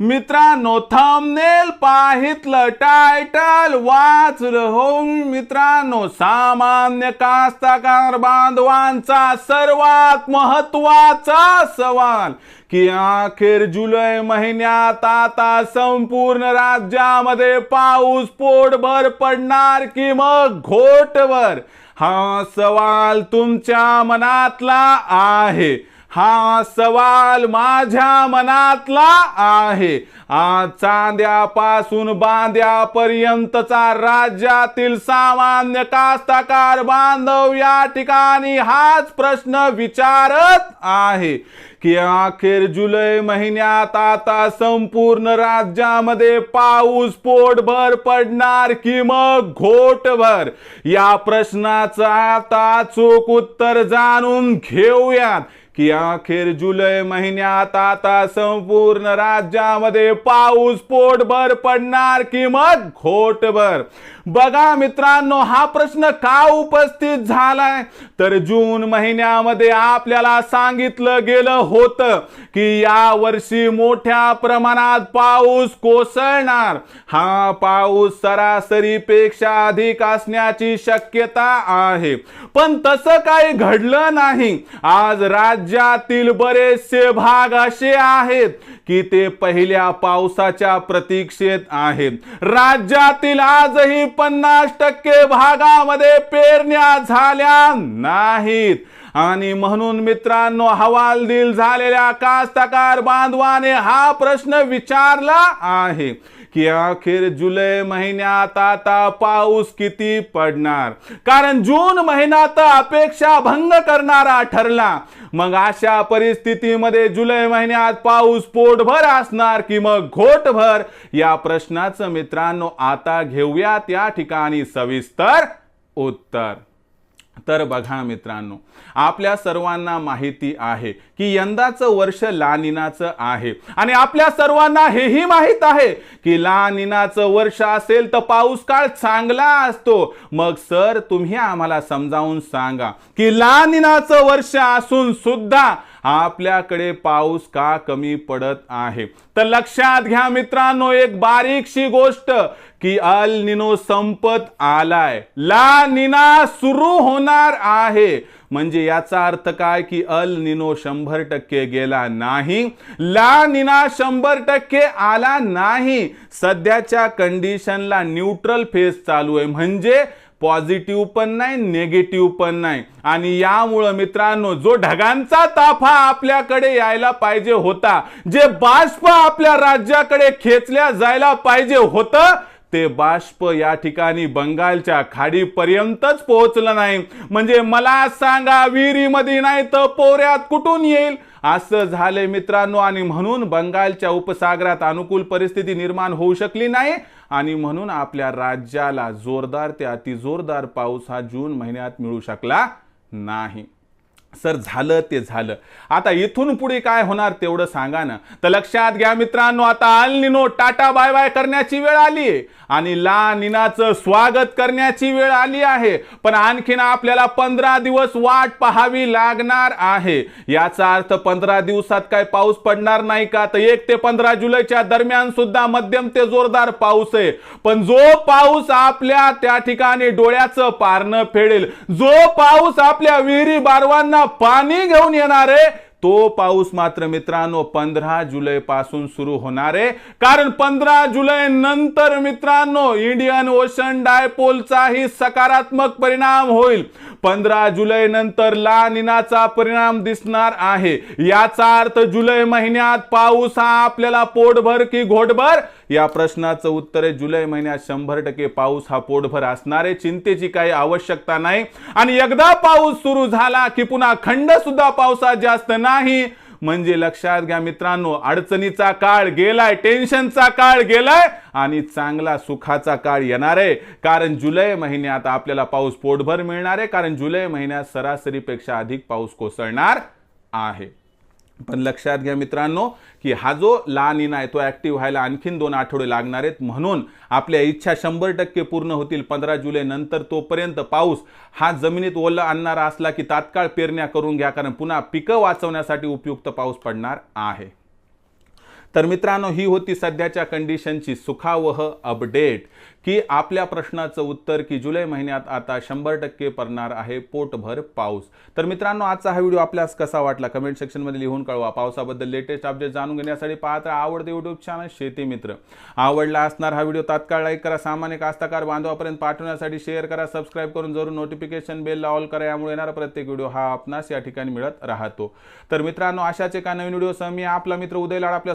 मित्रांनो thumbnail पाहितलं title वाचलं हो मित्रांनो सामान्य कास्तकार बांधवांचा सर्वात महत्त्वाचा सवाल की अखेर जुलै महिन्यात आता संपूर्ण राज्यामध्ये पाऊस पोटभर पडणार की मग घोटवर हा सवाल तुमच्या मनातला आहे. हा सवाल माझ्या मनातला आहे. आज चांद्यापासून बांद्यापर्यंतचा राज्यातील सामान्य कास्तकार बांधव या ठिकाणी हाच प्रश्न विचारत आहे. की अखेर जुलै महिन्यात आता संपूर्ण राज्यामध्ये पाऊस पोटभर पडणार की मग घोटभर? या प्रश्नाचं आता चोख उत्तर जाणून घेऊयात. की अखेर जुलै महिन्यात आता संपूर्ण राज्यामध्ये पाऊस पोटभर पडणार की मग घोटभर बघा मित्रांनो हा प्रश्न का उपस्थित झालाय? तर जून महिन्यामध्ये आपल्याला सांगितलं गेलं होतं की या वर्षी मोठ्या प्रमाणात पाऊस कोसळणार. हा पाऊस सरासरीपेक्षा अधिक असण्याची शक्यता आहे. पण तसं काही घडलं नाही. आज राज्यातील बरेचसे भाग असे आहेत की ते पहिल्या पावसाच्या प्रतीक्षेत आहेत. राज्यातील आजही पन्नास टक्के भागामध्ये पेरण्या झाल्या नाहीत. आणि म्हणून मित्रांनो हवालदिल झालेल्या कास्तकार बांधवाने हा प्रश्न विचारला आहे की अखेर जुलै महिन्यात आता पाऊस किती पडणार? कारण जून महिना तर अपेक्षा भंग करणारा ठरला. मग अशा परिस्थितीमध्ये जुलै महिन्यात पाऊस पोटभर असणार की मग घोटभर? या प्रश्नाचं मित्रांनो आता घेऊयात या ठिकाणी सविस्तर उत्तर. तर बघा मित्रांनो आपल्या सर्वांना माहिती आहे की यंदाचं वर्ष लानिनाचं आहे. आणि आपल्या सर्वांना हेही माहीत आहे की लानिनाचं वर्ष असेल तर पाऊस काळ चांगला असतो. मग सर तुम्ही आम्हाला समजावून सांगा की लानिनाचं वर्ष असून सुद्धा आपल्याकडे पाऊस का कमी पडत आहे? तर लक्षात घ्या मित्रांनो एक बारीकशी गोष्ट की अल निनो संपत आलाय. ला निना सुरू होणार आहे. म्हणजे याचा अर्थ काय की अल निनो शंभर टक्के गेला नाही. ला निना शंभर टक्के आला नाही. सध्याच्या कंडिशनला न्यूट्रल फेज चालू आहे. म्हणजे पॉझिटिव्ह पण नाही नेगेटिव्ह पण नाही. आणि यामुळं मित्रांनो जो ढगांचा ताफा आपल्याकडे यायला पाहिजे होता जे बाष्प आपल्या राज्याकडे खेचल्या जायला पाहिजे होतं ते बाष्प या ठिकाणी बंगालच्या खाडीपर्यंतच पोहोचलं नाही. म्हणजे मला सांगा विहिरीमध्ये नाही तर पोऱ्यात कुठून येईल? असं झालंय मित्रांनो आणि म्हणून बंगालच्या उपसागरात अनुकूल परिस्थिती निर्माण होऊ शकली नाही. आणि म्हणून आपल्या राज्याला जोरदार ते अतिजोरदार पाऊस हा जून महिन्यात मिळू शकला नाही. सर झालं ते झालं. आता इथून पुढे काय होणार तेवढं सांगा ना. तर लक्षात घ्या मित्रांनो आता अलनिनो टाटा बाय बाय करण्याची वेळ आली आहे. आणि ला निनाचं स्वागत करण्याची वेळ आली आहे. पण आणखीन आपल्याला पंधरा दिवस वाट पाहावी लागणार आहे. याचा अर्थ पंधरा दिवसात काय पाऊस पडणार नाही का? तर एक ते पंधरा जुलैच्या दरम्यान सुद्धा मध्यम ते जोरदार पाऊस आहे. पण जो पाऊस आपल्या त्या ठिकाणी डोळ्याचं पारणं फेडेल जो पाऊस आपल्या विहिरी बारवांना पाणी घेऊन येणार आहे तो पाऊस मात्र मित्रांनो पंधरा जुलै पासून सुरू होणार. आहे कारण पंधरा जुलै नंतर मित्रांनो इंडियन ओशन डायपोलचाही सकारात्मक परिणाम होईल. पंधरा जुलै नंतर ला निनाचा परिणाम दिसणार आहे. याचा अर्थ जुलै महिन्यात पाऊस हा आपल्याला पोटभर की घोटभर या प्रश्नाचं उत्तर आहे जुलै महिन्यात शंभर टक्के पाऊस हा पोटभर असणार. आहे चिंतेची काही आवश्यकता नाही. आणि एकदा पाऊस सुरू झाला की पुन्हा खंड सुद्धा पावसात जास्त नाही. म्हणजे लक्षात घ्या मित्रांनो अडचणीचा काळ गेलाय टेन्शनचा काळ गेलाय आणि चांगला सुखाचा काळ येणार आहे. कारण जुलै महिन्यात आपल्याला पाऊस पोटभर मिळणार आहे. कारण जुलै महिन्यात सरासरीपेक्षा अधिक पाऊस कोसळणार आहे. पण लक्षात घ्या मित्रांनो की हा जो लहान निना आहे तो ॲक्टिव्ह व्हायला आणखीन दोन आठवडे लागणार आहेत. म्हणून आपल्या इच्छा शंभर टक्के पूर्ण होतील पंधरा जुलै नंतर तोपर्यंत पाऊस हा जमिनीत ओला आणणारा असला की तात्काळ पेरण्या करून घ्या कारण पुन्हा पिकं वाचवण्यासाठी उपयुक्त पाऊस पडणार आहे. तर मित्रांनो ही होती सध्याच्या कंडिशनची सुखावह अपडेट की आपल्या प्रश्नाचं उत्तर की जुलै महिन्यात आता शंभर टक्के पडणार आहे पोटभर पाऊस. तर मित्रांनो आजचा हा व्हिडिओ आपल्यास कसा वाटला? कमेंट सेक्शनमध्ये लिहून कळवा. पावसाबद्दल लेटेस्ट अपडेट जाणून घेण्यासाठी पाहत राहा आवडते युट्यूब चॅनल शेती मित्र. आवडला असणार हा व्हिडिओ तात्काळ लाईक करा. सामान्य कास्तकार बांधवापर्यंत पाठवण्यासाठी शेअर करा. सबस्क्राईब करून जरूर नोटिफिकेशन बेल ऑल करा. यामुळे येणारा प्रत्येक व्हिडिओ हा आपणास या ठिकाणी मिळत राहतो. तर मित्रांनो अशाच एका नवीन व्हिडिओ मी आपला मित्र उदय लाड आपल्या